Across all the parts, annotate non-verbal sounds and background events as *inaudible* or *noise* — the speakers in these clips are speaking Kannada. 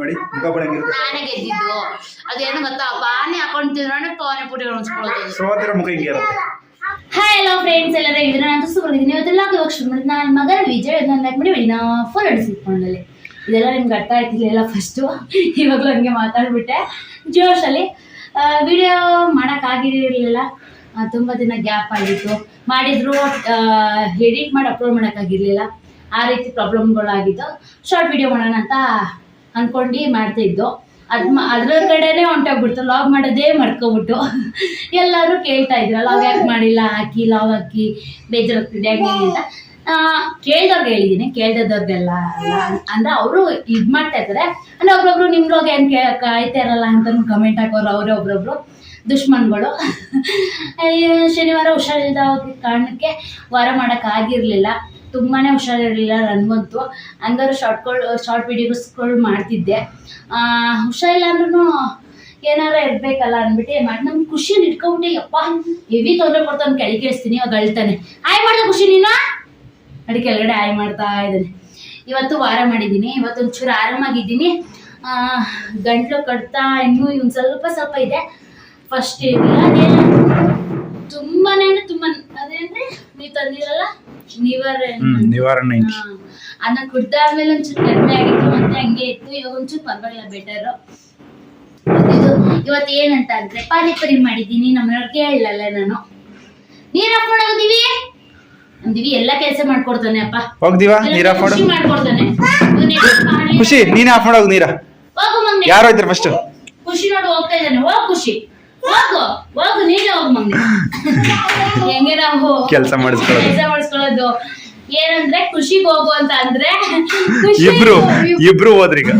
ನೋಡಿ ಮುಖ ಬಡಂಗಿರುತ್ತೆ ನಾನೇ ಗೆದ್ದಿದ್ದು. ಅದೇನು ಗೊತ್ತಾ? ಪಾನಿ ತಿಂದ್ರೆ ಪಾನಿ ಪುಡಿ ಸೋದರ ಮುಖ ಹಿಂಗೆ ಇರುತ್ತೆ. ಹಾಯ್ ಹಲೋ ಫ್ರೆಂಡ್ಸ್ ಎಲ್ಲರೂ ಇದ್ರೆ ನಾನು ಇವತ್ತೆಲ್ಲ ಇವಾಗ ಶುರು ಮಾಡಿದ್ದು ನನ್ನ ಮಗ ವಿಜಯ್ ನನ್ನ ಲೈಕ್ ಬಿಡಿ ನಾ ಫುಲ್ ಅಡಿಸಿಟ್ಕೊಂಡಲ್ಲಿ ಇದೆಲ್ಲ ನಿಮ್ಗೆ ಅರ್ಥ ಆಯ್ತಿರ್ಲಿಲ್ಲ ಫಸ್ಟು ಇವಾಗಲೂ ಹಂಗೆ ಮಾತಾಡ್ಬಿಟ್ಟೆ. ಜೋಶಲ್ಲಿ ವಿಡಿಯೋ ಮಾಡೋಕ್ಕಾಗಿರಲಿಲ್ಲ ತುಂಬ ದಿನ ಗ್ಯಾಪ್ ಆಗಿತ್ತು. ಮಾಡಿದ್ರು ಎಡಿಟ್ ಮಾಡಿ ಅಪ್ಲೋಡ್ ಮಾಡೋಕ್ಕಾಗಿರಲಿಲ್ಲ ಆ ರೀತಿ ಪ್ರಾಬ್ಲಮ್ಗಳಾಗಿತ್ತು ಶಾರ್ಟ್ ವಿಡಿಯೋ ಮಾಡೋಣ ಅಂತ ಅಂದ್ಕೊಂಡು ಮಾಡ್ತಾ ಇದ್ದು. ಅದ್ ಅದ್ರ ಕಡೆನೇ ಹೊಂಟೋಗ್ಬಿಡ್ತು. ಲಾಗ್ ಮಾಡೋದೇ ಮಾಡ್ಕೊಬಿಟ್ಟು ಎಲ್ಲರೂ ಕೇಳ್ತಾ ಇದ್ರು ಲಾಗ್ ಯಾಕೆ ಮಾಡಿಲ್ಲ, ಹಾಕಿ ಲಾಗ್ ಹಾಕಿ, ಬೇಜಾರಾಗ್ತಿದೆ ಅಂತ. ಕೇಳ್ದವ್ರಿಗೆ ಹೇಳಿದ್ದೀನಿ ಕೇಳ್ದವ್ರಿಗೆಲ್ಲ ಅಲ್ಲ ಅಂದ್ರೆ ಅವರು ಇದು ಮಾಡ್ತಾ ಇರ್ತಾರೆ ಅಂದ್ರೆ ಒಬ್ರೊಬ್ರು ನಿಮ್ಮ ಲಾಗ್ ಏನು ಕಾಯ್ತಾ ಇರಲ್ಲ ಅಂತ ಕಮೆಂಟ್ ಹಾಕೋರು ಅವರೇ ಒಬ್ರೊಬ್ರು. ದುಷ್ಮನ್ಗಳು. ಶನಿವಾರ ಹುಷಾರಿಲ್ಲದ ಕಾರಣಕ್ಕೆ ವಾರ ಮಾಡೋಕ್ಕಾಗಿರಲಿಲ್ಲ ತುಂಬಾ ಹುಷಾರಿರಲಿಲ್ಲ ನನಗಂತೂ ಹಂಗಾರು ಶಾರ್ಟ್ಗಳು ಶಾರ್ಟ್ ವಿಡಿಯೋಸ್ಗಳು ಮಾಡ್ತಿದ್ದೆ. ಹುಷಾರಿಲ್ಲ ಅಂದ್ರೂ ಏನಾರ ಇರ್ಬೇಕಲ್ಲ ಅಂದ್ಬಿಟ್ಟು ಮಾಡಿ ನಮ್ ಖುಷಿ ಇಟ್ಕೊಂಬಿಟ್ಟೆ ಯಪ್ಪ ಹೆವಿ ತೊಂದರೆ ಕೊಡ್ತಾನೆ ಕೆಳಗೆ ಕೇಳಿಸ್ತೀನಿ ಅವಾಗ ಅಳ್ತಾನೆ. ಆಯ್ ಮಾಡ್ದೆ ಖುಷಿ ನೀನು? ಅಡಿ ಕೆಳಗಡೆ ಆಯ್ ಮಾಡ್ತಾ ಇದ್ದಾನೆ. ಇವತ್ತು ವಾರ ಮಾಡಿದ್ದೀನಿ ಇವತ್ತು ಒಂಚೂರು ಆರಾಮಾಗಿದ್ದೀನಿ. ಆ, ಗಂಟ್ಲು ಕಟ್ತಾ ಇನ್ನೂ ಇವ್ನು ಸ್ವಲ್ಪ ಸ್ವಲ್ಪ ಇದೆ. ಫಸ್ಟ್ ಇರಲಿಲ್ಲ ತುಂಬಾನೇ ಅಂದ್ರೆ ತುಂಬಾ ಅದೇನ್ರಿ ನೀವ್ ತಂದಿರಲ್ಲ ನಿವಾರಣೆ. ನಿವಾರಣೆ ಅದನ್ನ ಕುಡ್ದಾದ್ಮೇಲೆ ಒಂಚೂರು ಕಡಿಮೆ ಆಗಿತ್ತು ಮತ್ತೆ ಹಂಗೆ ಇತ್ತು. ಇವಾಗ ಒಂಚೂರು ಪರವಾಗಿಲ್ಲ ಬೆಟರು ಇದು ಇವತ್ತು ಏನಂತ ಅಂದ್ರೆ ಪಾನಿಪುರಿ ಮಾಡಿದ್ದೀನಿ. ನಮ್ಮನವ್ರಿಗೆ ಹೇಳಲ್ಲ ನಾನು. ನೀರ್ ಆಫ್ ಮಾಡೋದಿವಿ ಅಂದಿವಿ ಎಲ್ಲಾ ಕೆಲಸ ಮಾಡ್ಕೊಡ್ತಾನೆ ಅಪ್ಪ. ಹೋಗ್ದಿವಾ? ನೀರ್ ಆಫ್ ಮಾಡು ಖುಷಿ ಮಾಡ್ಕೊಡ್ತಾನೆ. ಖುಷಿ ನೀನ್ ಆಫ್ ಮಾಡೋಗ್ ನೀರ. ಹೋಗು. ಯಾರು ಹೋಯ್ತಾರೆ ಫಸ್ಟ್ ಖುಷಿ ನೋಡು ಹೋಗ್ತಾ ಇದ್ದಾನೆ. ಹೋಗ್ ಖುಷಿ. ಹೋಗು ಹೋಗು ನೀನೇ ಹೋಗ್ ಮಂಗ್ನೆ ಹೆಂಗೆ ನಾವು ಕೆಲ್ಸ ಮಾಡಿಸ್ಕೊಳ್ಳೋದು. ಕೆಲಸ ಮಾಡಿಸ್ಕೊಳ್ಳೋದು. ಏನಂದ್ರೆ ಖುಷಿಗೆ ಹೋಗು ಅಂತ ಅಂದ್ರೆ ಇಬ್ರು ಇಬ್ರು ಹೋದ್ರೀಗ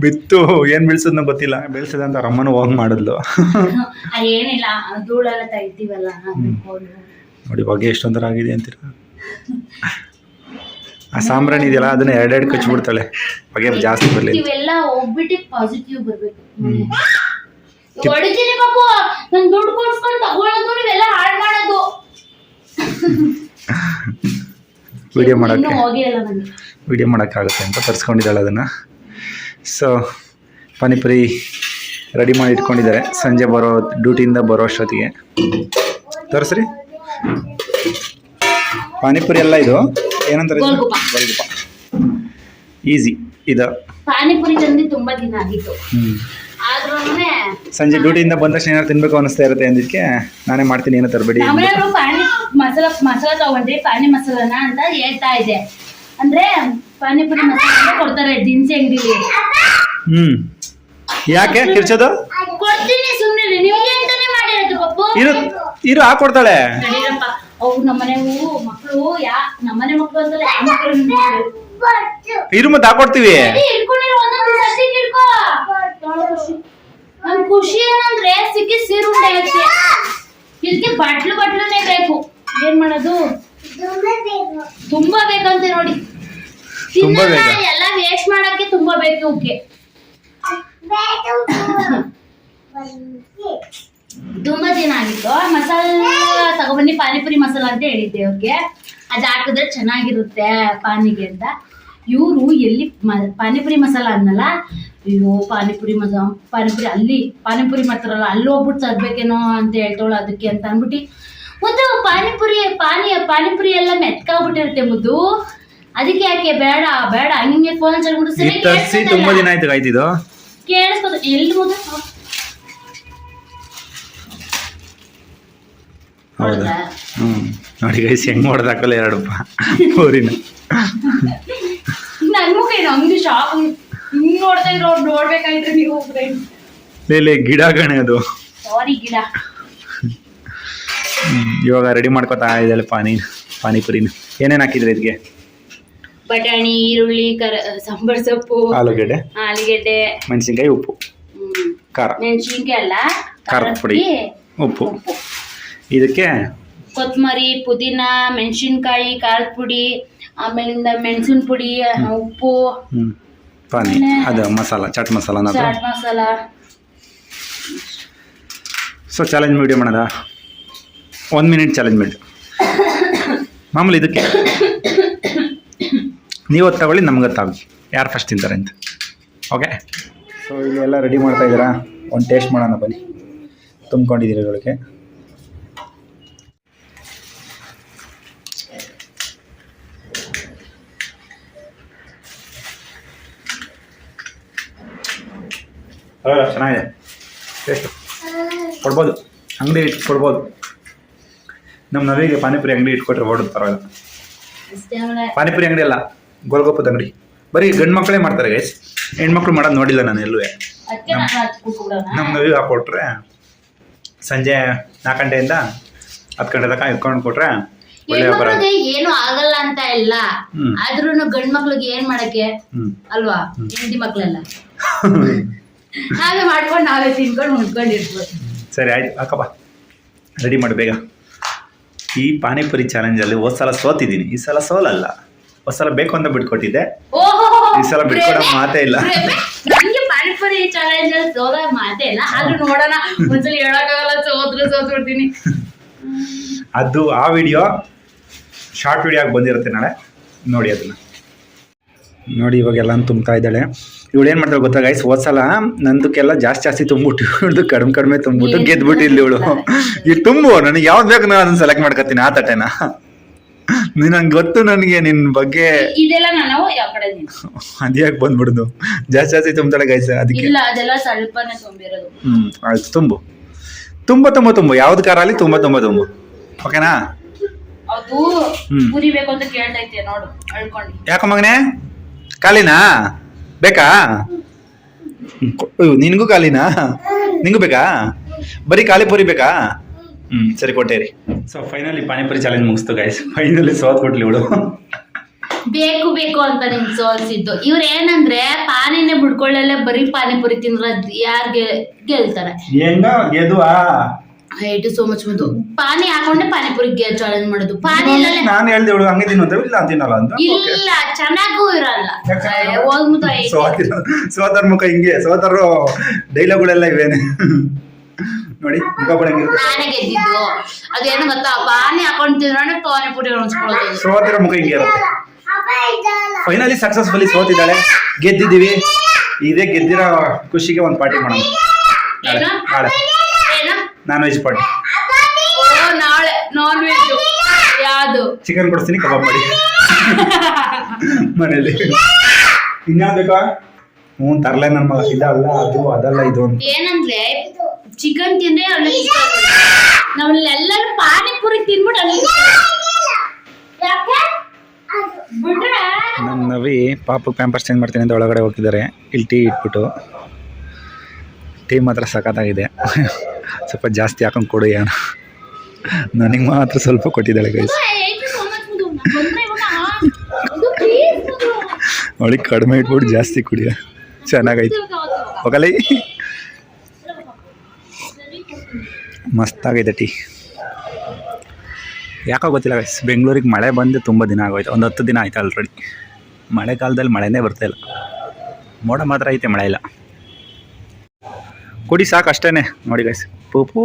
ಬಿತ್ತು ಏನ್ ಬೆಳ್ಸದ್ನ ಗೊತ್ತಿಲ್ಲ. ಬೆಳ್ಸದಂತ ರಮ್ಮನು ಹೋಗ್ ಮಾಡಿದ್ಲು. ಏನಿಲ್ಲ ಧೂಳೆಲ್ಲ ತೆಗಿತೀವಲ್ಲ ನೋಡಿ ಬಗ್ಗೆ ಎಷ್ಟೊಂದರ ಆಗಿದೆ ಅಂತೀರ? ಆ ಸಾಂಬ್ರಾಣಿ ಇದೆಯಲ್ಲ ಅದನ್ನ ಎರಡೆರಡು ಕಚ್ಬಿಡ್ತಾಳೆ. ಬಗ್ಗೆ ಜಾಸ್ತಿ ಬರಲಿ. ಅಂತ. ಇವೆಲ್ಲ ಹೋಗ್ಬಿಟ್ಟು ಪಾಸಿಟಿವ್ ಬರ್ಬೇಕು. ಹೊಡಿತೀನಿ ಪಾಪು ನನ್ ದುಡ್ಡು ಕೊಡ್ಸ್ಕೊಂಡು ತಗೊಳ್ಳೋದು ನೀವೆಲ್ಲ ಹಾಳು ಮಾಡೋದು. ವಿಡಿಯೋ ಇನ್ನೂ ಮಾಡಕ್ಕೆ. ಹೋಗೇ ಇಲ್ಲ ನನಗೆ. ವಿಡಿಯೋ ಮಾಡೋಕ್ಕಾಗುತ್ತೆ ಅಂತ ತರಿಸ್ಕೊಂಡಿದ್ದಾಳೆ ಅದನ್ನು. ಸೊ ಪಾನಿಪುರಿ ರೆಡಿ ಮಾಡಿ ಇಟ್ಕೊಂಡಿದ್ದಾರೆ. ಸಂಜೆ ಬರೋ ಡ್ಯೂಟಿಯಿಂದ ಬರೋ ಅಷ್ಟೊತ್ತಿಗೆ. ತೋರಿಸ್ರಿ. ಪಾನಿಪುರಿ ಎಲ್ಲ ಇದು. ಏನಂತಾರೆ ಗೋಲ್ಗುಪ್ಪ. ಈಸಿ ಇದು. ಪಾನಿಪುರಿ ತಂದು ತುಂಬಾ ದಿನ ಆಗಿತ್ತು. ಹ್ಞೂ ಸಂಜೆ ಡ್ಯೂಟಿಯಿಂದ ಬಂದ ತಕ್ಷಣ ಏನಾದ್ರು ತಿನ್ಬೇಕು ಅನಿಸ್ತಾ ಇರುತ್ತೆ ಅಂದಿದ್ದಕ್ಕೆ ನಾನೇ ಮಾಡ್ತೀನಿ ಏನೋ ತರಬೇಡಿ ಪಾನಿ ಮಸಾಲ ಮಸಾಲ ತಗೊಂಡ್ರಿ ಪಾನಿ ಮಸಾಲನ ಅಂತ ಹೇಳ್ತಾ ಇದೆ ಅಂದ್ರೆ ಪಾನಿಪುರಿ ಮಸಾಲ ಕೊಡ್ತಾರೆ ದಿನಸಿ ಅಂಗಡಿಲಿ. ಹ್ಮ್. ಯಾಕೆ? ಕಿರ್ಚೋದು ಕೊಡ್ತೀನಿ ಸುಮ್ನೆ ನಿಮ್ಗೆ ಅಂತಾನೆ ಮಾಡಿರೋದು ಪಪ್ಪು? ಇರು ಇರು ಹಾಕೊಡ್ತಾಳೆ ಕೊಡ್ತಾಳೆ. ಅವು ನಮ್ಮನೆವು ಮಕ್ಕಳು ಯಾ ನಮ್ಮನೆ ಮಕ್ಕಳು ಅಂತಲ್ಲ ಯಾವ ಮಕ್ಕಳು ಇರು ಮತ್ತೆ ಹಾಕೊಡ್ತೀವಿ ಒಂದೊಂದು ಹಿಡ್ಕೋ. ನನ್ ಖುಷಿ ಏನಂದ್ರೆ ಸಿಕ್ಕಿ ಸೀರುಂಡೆ ಐತಿ ಇದಕ್ಕೆ ಬಟ್ಲು ಬಟ್ಲುನೇ ಬೇಕು. ಏನ್ ಮಾಡೋದು? ತುಂಬಾ ಬೇಕಂತೆ ನೋಡಿ. ಎಲ್ಲ ವೇಸ್ಟ್ ಮಾಡಕ್ಕೆ ತುಂಬಾ ಬೇಕು ಇವಕ್ಕೆ ತುಂಬಾ ದಿನ ಆಗಿತ್ತು. ಮಸಾಲ ತಗೊಬನ್ನಿ ಪಾನಿಪುರಿ ಮಸಾಲ ಅಂತ ಹೇಳಿದ್ದೆ ಅವ್ರಿಗೆ ಅದು ಹಾಕಿದ್ರೆ ಚೆನ್ನಾಗಿರುತ್ತೆ ಪಾನಿಗೆ ಅಂತ. ಇವರು ಎಲ್ಲಿ ಮ- ಪಾನಿಪುರಿ ಮಸಾಲ ಅನ್ನಲ್ಲ ಅಯ್ಯೋ ಪಾನಿಪುರಿ ಮಸಾ ಪಾನಿಪುರಿ ಅಲ್ಲಿ ಪಾನಿಪುರಿ ಮಾಡ್ತಾರಲ್ಲ ಅಲ್ಲಿ ಹೋಗ್ಬಿಟ್ಟು ತರ್ಬೇಕೇನೋ ಅಂತ ಹೇಳ್ತಾಳು ಅದಕ್ಕೆ ಅಂತ ಅಂದ್ಬಿಟ್ಟು ಮುದ್ದು ಪಾನಿಪುರಿ ಪಾನಿ ಪಾನಿಪುರಿ ಎಲ್ಲ ಮೆತ್ಕಾಗ್ಬಿಟ್ಟಿರುತ್ತೆ ಮುದ್ದು. ಅದಕ್ಕೆ ಯಾಕೆ ಬೇಡ ಬೇಡ ಹಂಗೆ ಫೋನ್ ಹಚ್ಚಿಬಿಟ್ಟು ಸರಿ ಇದು ತರಿಸಿ ತುಂಬಾ ದಿನ ಆಯ್ತು ಆಯ್ತಿದು ಕೇಳಿಸ್ಕೊತ ಎಲ್ಲಿ ಮುದ್ದು ಹೌದಾ? ಹ್ಞೂ ನೋಡಿ ಗೈಸ್ ಹೆಂಗ್ ಮಾಡ್ದಾಕಲ್ಲ ಎರಡಪ್ಪ. ಪೂರಿನ ಮುಖ ಏನು ಹಂಗೆ ಶಾಕ್ ಹಿಂಗ್ ನೋಡ್ತಾ ಇದ್ರು ಅವ್ರು ನೋಡ್ಬೇಕಾಯ್ತು ನೀವು ಫ್ರೆಂಡ್ ಇಲ್ಲಿ ಗಿಡ ಗಣೆ ಅದು. ಸಾರಿ ಗಿಡ. ಇವಾಗ ರೆಡಿ ಮಾಡ್ಕೊತಾ ಇದ್ದಾಳೆ ಪಾನಿ ಪಾನಿಪುರಿನ. ಏನೇನು ಹಾಕಿದ್ರಿ ಇದಕ್ಕೆ ಬಟಾಣಿ ಈರುಳ್ಳಿ ಕರ ಸಾಂಬಾರ್ ಸೊಪ್ಪು ಆಲೂಗಡ್ಡೆ. ಆಲೂಗಡ್ಡೆ. ಮೆಣಸಿನ್ಕಾಯಿ ಉಪ್ಪು. ಖಾರ. ಮೆಣಸಿನ್ಕಾಯಿ ಅಲ್ಲ ಖಾರ ಪುಡಿ. ಉಪ್ಪು. ಇದಕ್ಕೆ ಕೊತ್ತಂಬರಿ ಪುದೀನ ಮೆಣಸಿನ್ಕಾಯಿ ಖಾರದ ಪುಡಿ ಆಮೇಲಿಂದ ಮೆಣಸಿನ ಪುಡಿ ಉಪ್ಪು. ಪಾನಿ ಅದು masala chaat masala chaat masala. So challenge video ಮಾಡದ? ಒಂದು ಮಿನಿಟ್ ಚಾಲೆಂಜ್ ಮಾಡಿ ಮಾಮೂಲಿ ಇದಕ್ಕೆ. ನೀವು ತಗೊಳ್ಳಿ ನಮ್ಗೆ ತಗೊಳ್ಳಿ ಯಾರು ಫಸ್ಟ್ ತಿಂತಾರೆ ಅಂತ. ಓಕೆ ಸೊ ಇಲ್ಲಿ ಎಲ್ಲ ರೆಡಿ ಮಾಡ್ತಾ ಇದ್ದೀರಾ? ಒಂದು ಟೇಸ್ಟ್ ಮಾಡೋಣ ಬನ್ನಿ. ತುಂಬ್ಕೊಂಡಿದ್ದೀರಿ ಇದರೊಳಗೆ? ಚೆನ್ನಾಗಿದೆ. ಟೇಸ್ಟು ಕೊಡ್ಬೋದು. ಅಂಗಡಿ ಇಟ್ಟು ಕೊಡ್ಬೋದು. ನಮ್ಮ ನವಿಗೆ ಪಾನಿಪುರಿ ಅಂಗಡಿ ಇಟ್ಕೊಟ್ರೆ ಓಡೋದು ಪರವಾಗಿಲ್ಲ. ಪಾನಿಪುರಿ ಅಂಗಡಿ ಅಲ್ಲ ಗೋಲ್ಗೊಪ್ಪದ ಅಂಗಡಿ. ಬರೀ ಗಂಡು ಮಕ್ಕಳೇ ಮಾಡ್ತಾರೆ ಗೈಸ್ ಹೆಣ್ಮಕ್ಳು ಮಾಡೋದು ನೋಡಿಲ್ಲ ನಾನು ಎಲ್ಲೂ. ನಮ್ಮ ನವಿಗೆ ಹಾಕೊಟ್ರೆ ಸಂಜೆ ನಾಲ್ಕು ಗಂಟೆಯಿಂದ ಹತ್ತು ಗಂಟೆ ತನಕ ಇಟ್ಕೊಂಡು ಕೊಟ್ರೆ ಏನು ಆಗಲ್ಲ ಅಂತ ಇಲ್ಲ. ಆದ್ರೂ ಗಂಡ್ ಮಕ್ಳಿಗೆ ಏನ್ ಮಾಡಕ್ಕೆ? ಅಲ್ವಾ? ಹೆಂಡತಿ ಮಕ್ಳೆಲ್ಲ. *laughs* ನಾವೇ ಮಾಡ್ಕೊಂಡು ನಾವೇ ತಿನ್ಕೊಂಡು ಉಂಡ್ಕೊಂಡು ಇರ್ಬೋದು ಸರಿ ಆಯ್ತು. ಹಾಕಪ್ಪ ರೆಡಿ ಮಾಡಿ ಬೇಗ. ಈ ಪಾನಿಪುರಿ ಚಾಲೆಂಜಲ್ಲಿ ಹೋದ ಸಲ ಸೋತಿದ್ದೀನಿ. ಈ ಸಲ ಸೋಲಲ್ಲ. ಹೋದ ಸಲ ಬೇಕು ಅಂತ ಬಿಟ್ಕೊಟ್ಟಿದ್ದೆ. ಈ ಸಲ ಬಿಟ್ಕೊಡೋ ಮಾತೇ ಇಲ್ಲ. ನನಗೆ ಪಾನಿಪುರಿ ಚಾಲೆಂಜ್ ಅಲ್ಲಿ ಸೋದ ಮಾತೇ ಇಲ್ಲ. ಆದ್ರೂ ನೋಡೋಣ. ಒಂದ್ಸಲ ಹೇಳಕ್ಕಾಗಲ್ಲ. ಸೋತ್ರು ಸೋತ್ಬಿಡ್ತೀನಿ. ಅದು ಆ ವಿಡಿಯೋ ಶಾರ್ಟ್ ವಿಡಿಯೋ ಆಗಿ ಬಂದಿರುತ್ತೆ ನಾಳೆ. ನೋಡಿ ಅದನ್ನು. ನೋಡಿ ಇವಾಗೆಲ್ಲ ತುಂಬ್ತಾ ಇದ್ದಾಳೆ. ಇವಳು ಏನು ಮಾಡ್ತಾಳೆ ಗೊತ್ತಾ ಗೈಸ್ ಹೋದ್ಸಲ ನಂದಕ್ಕೆಲ್ಲ ಜಾಸ್ತಿ ಜಾಸ್ತಿ ತುಂಬಿಟ್ಟು ಇವಳ್ದು ಕಡಿಮೆ ಕಡಿಮೆ ತುಂಬಿಟ್ಟು ಏನ್ ಗೆದ್ಬಿಟ್ಟು ಇಲ್ಲಿ ಇವಳು ಇಲ್ಲಿ ತುಂಬು ನನಗೆ ಯಾವ್ದು ಬೇಕು ನಾನು ಅದನ್ನ ಸೆಲೆಕ್ಟ್ ಮಾಡ್ಕೊತೀನಿ ಆ ತಟೆನ ನೀನು ನಂಗೆ ಗೊತ್ತು ನನಗೆ ನಿನ್ನ ಬಗ್ಗೆ. ಅದ್ಯಾಕೆ ಬಂದ್ಬಿಡುದು? ಜಾಸ್ತಿ ಜಾಸ್ತಿ ತುಂಬ್ತಾಳೆ ಗೈಸ್ ಅದಕ್ಕೆ. ಹ್ಮ್ ಆಯ್ತು ತುಂಬು. ತುಂಬ ತುಂಬ ತುಂಬು. ಯಾವ್ದು ಕಾರ ಅಲ್ಲಿ ತುಂಬ ತುಂಬ ತುಂಬು. ಓಕೆನಾ ಹ್ಮ್. ಯಾಕ ಮಗನೇ? ಖಾಲಿನಾ ಬೇಕಾ? ನಿನಗೂ ಖಾಲಿನಾ ನಿಂಗೂ ಬೇಕಾ? ಬರೀ ಖಾಲಿ ಪೂರಿ ಬೇಕಾ? ಹ್ಮ್ ಸರಿ ಕೊಟ್ಟೇರಿ ಸೊ ಫೈನಲಿ ಪಾನಿಪುರಿ ಚಾಲೆಂಜ್ ಮುಗಿಸ್ತು ಗೈಸ್ ಫೈನಲಿ ಸೋತ್ ಕೊಟ್ಲಿ ಇವಳು. ಬೇಕು ಬೇಕು ಅಂತ ನಿಮ್ ಸೋಲ್ಸಿದ್ದು ಇವ್ರ ಏನಂದ್ರೆ ಪಾನಿನೇ ಬಿಡ್ಕೊಳ್ಳಲ್ಲ ಬರೀ ಪಾನಿಪುರಿ ತಿಂದ್ರ ಯಾರ್ ಗೆಲ್ತಾರೆ? ಹೆಂಗ ಗೆದುವಾ? ಹೈಟ್ ಸೋ ಮಚ್ ಬಂದು. ಪಾನಿ ಹಾಕೊಂಡೆ ಪಾನಿಪುರಿ ಚಾಲೆಂಜ್ ಮಾಡೋದು. ಪಾನಿ ಇಲ್ಲ ನಾನು ಹೇಳ್ದೆ ಇವಳು ಹಂಗೆ ತಿನ್ನು ಅಂತ ಇಲ್ಲ ಅಂತೀನಲ್ಲ ಅಂತ. ಇಲ್ಲ ಚೆನ್ನಾಗೂ ಇರಲ್ಲ? ಹೋಗ್ಬಿಟ್ಟು *laughs* ಸೋದರ್ ಮುಖ ಹಿಂಗೆ. ಸೋತರ ಡೈಲಾಗ್ಗಳೆಲ್ಲ ಇವೇನೆ. ನೋಡಿ ಮುಖ ನಾನೇ ಗೆದ್ದಿದ್ದು. ಅದೇನು ಗೊತ್ತಾ? ಪಾನಿ ಹಾಕೊಂಡು ತಿನ್ನೋಣ ಪಾನಿಪುರಿ ಅನ್ಸ್ಕೊಳ್ಳೋದು ಸೋತಿರೋ ಮುಖ ಹಿಂಗೆ ಇರುತ್ತೆ. ಫೈನಲಿ ಸಕ್ಸಸ್ಫುಲಿ ಸೋತಿದ್ದಾಳೆ ಗೆದ್ದಿದ್ದೀವಿ. ಇದೇ ಗೆದ್ದಿರೋ ಖುಷಿಗೆ ಒಂದು ಪಾರ್ಟಿ ಮಾಡೋಣ. ನಾಳೆ. ನಾನ್ ವೆಜ್ ಪಾರ್ಟಿ ಓ ನಾಳೆ ನಾನ್ ವೆಜ್ ಯಾವ್ದು? ಚಿಕನ್ ಕೊಡಿಸ್ತೀನಿ ಕಬಾಬ್ ಮಾಡಿ. *laughs* ಮನೇಲಿ. ಇನ್ಯಾವ್ದು ಬೇಕಾ? ಹ್ಞೂ ತರಲೆ ನನ್ನ ಮಗ. ಇದಲ್ಲ ಅದು ಅದಲ್ಲ ಇದು ಅಂತ. ಏನಂದ್ರೆ ಚಿಕನ್ ತಿಂದ್ರೆ ಅಲ್ಲಿ ನಾವೆಲ್ಲರೂ ಪಾನಿಪುರಿ ತಿನ್ಬಿಟ್ಟು ನನ್ನ ಯಾಕೆ? ಬಿಟ್ರೆ ನಮ್ಮ ನವಿ ಪಾಪು ಪ್ಯಾಂಪರ್ಸ್ ಚೇಂಜ್ ಮಾಡ್ತೀನಿ ಅಂತ ಒಳಗಡೆ ಹೋಗಿದ್ದಾರೆ ಇಲ್ಲಿ ಟೀ ಇಟ್ಬಿಟ್ಟು. ಟೀ ಮಾತ್ರ ಸಖತ್ತಾಗಿದೆ. ಸ್ವಲ್ಪ ಜಾಸ್ತಿ ಹಾಕೊಂಡು ಕೊಡು ಏನು ನನಗೆ ಮಾತ್ರ ಸ್ವಲ್ಪ ಕೊಟ್ಟಿದ್ದಾಳೆ ಗೈಸ್ ಅವಳಿಗೆ ಕಡಿಮೆ ಇಟ್ಬಿಟ್ಟು ಜಾಸ್ತಿ ಕುಡಿಯ. ಚೆನ್ನಾಗೈತೆ. ಹೋಗಲಿ ಮಸ್ತಾಗೈತೆ ಟೀ. ಯಾಕೋ ಗೊತ್ತಿಲ್ಲ ಗೈಸ್ ಬೆಂಗಳೂರಿಗೆ ಮಳೆ ಬಂದು ತುಂಬ ದಿನ ಆಗೋಯ್ತು. ಒಂದು ಹತ್ತು ದಿನ ಆಯ್ತು ಆಲ್ರೆಡಿ ಮಳೆಗಾಲದಲ್ಲಿ ಮಳೆನೇ ಬರ್ತಾ ಇಲ್ಲ. ಮೋಡ ಮಾತ್ರ ಐತೆ ಮಳೆ ಇಲ್ಲ. ಕುಡಿ ಸಾಕು ಅಷ್ಟೇ ನೋಡಿ ಗೈಸ್ ಪೂಪು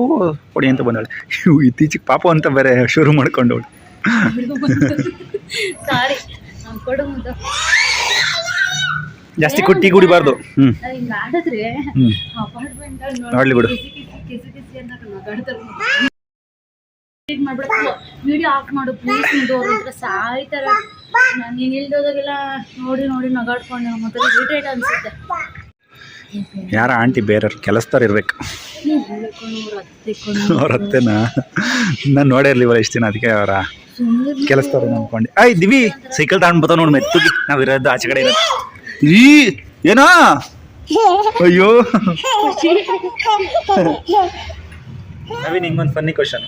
ಕೊಡಿ ಅಂತ ಬಂದವಳೆ. ಇವು ಇತ್ತೀಚೆಗೆ ಪಾಪು ಅಂತ ಬೇರೆ ಶುರು ಮಾಡ್ಕೊಂಡವಳು. *laughs* ಜಾಸ್ತಿ ಕುಟ್ಟಿ ಕುಡಿಬಾರ್ದು. ಹ್ಞೂ ನೋಡ್ಲಿ ಬಿಡು. ಸಾಯ್ತಾರ ನೀನ್ ವಿಡಿಯೋ ಆಫ್ ಮಾಡು ಪ್ಲೀಸ್ ಇದು ಅವ್ರ ಹತ್ರ ಸಾಯ್ತಾರೆ. ನೀನು ಇಲ್ದೋದಾಗೆಲ್ಲ ನೋಡಿ ನೋಡಿ ನಗಾಡ್ಕೊಂಡು ಮತ್ತೆ ಇರಿಟೇಟ್ ಅನ್ಸುತ್ತೆ. ಯಾರ ಆಂಟಿ ಬೇರೆಯವ್ರು ಕೆಲಸದವ್ರು ಇರ್ಬೇಕು. ಅವ್ರ ಅತ್ತೆನಾ? ನಾನು ನೋಡೇ ಇರ್ಲಿವಲ್ಲ ಇಷ್ಟು ದಿನ ಅದಕ್ಕೆ ಅವರ ಕೆಲಸದವ್ರು ಅನ್ಕೊಂಡೆ. ಆಯ್ ದಿವಿ ಸೈಕಲ್ ತಗೊಂಡ್ ಬರ್ತಾವ ನೋಡಿ ಮೆತ್ತಗಿ. ನಾವು ಇರೋದು ಆಚೆ ಕಡೆ ಇರೋದು. ಈ ಏನೋ? ಅಯ್ಯೋ. ನವೀನ್ ಹಿಂಗೊಂದು ಫನ್ನಿ ಕ್ವಶನ್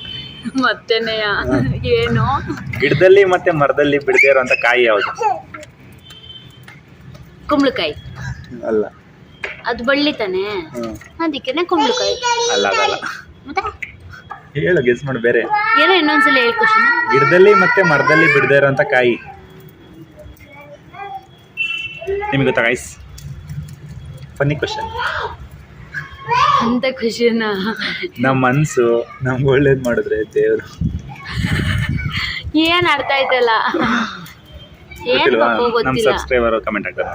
ಮತ್ತೆನೆಯ? ಏನು? ಗಿಡದಲ್ಲಿ ಮತ್ತೆ ಮರದಲ್ಲಿ ಬಿಡದೇ ಇರುವಂತ ಕಾಯಿ ಯಾವುದು? ಕುಂಬಳಕಾಯಿ. ಅಲ್ಲ. ಅದು ಬಳ್ಳಿ ತಾನೆ? ಅದಕ್ಕೆ ಕುಂಬಳಕಾಯಿ. ಅಲ್ಲ ಅದಲ್ಲ ಮತ್ತೆ? ಹೇಳು ಗೆಸ್ ಮಾಡು ಬೇರೆ. ಏನೋ ಇನ್ನೊಂದ್ಸಲ ಹೇಳಿ ಕ್ವಶನ್ ಗಿಡದಲ್ಲಿ ಮತ್ತೆ ಮರದಲ್ಲಿ ಬಿಡದೇ ಇರುವಂತ ಕಾಯಿ. ನಿಮಗೆ ಗೊತ್ತಾ ಗೈಸ್ ಫನ್ನಿ ಕ್ವಶನ್ ಅಂತ ಖುಷಿನ ನಮ್ಮ ಮನ್ಸು ನಮ್ಗೆ ಒಳ್ಳೇದು ಮಾಡಿದ್ರೆ ದೇವರು. ಏನ್ ಅರ್ಥ ಆಯ್ತಲ್ಲ? ಏನ್ ಗೊತ್ತಿಲ್ವಾ? ಪಾಪ ನಮ್ಮ ಗೊತ್ತಿಲ್ಲ. ಸಬ್ಸ್ಕ್ರೈಬರ್ ಕಮೆಂಟ್ ಹಾಕ್ತಾರೆ.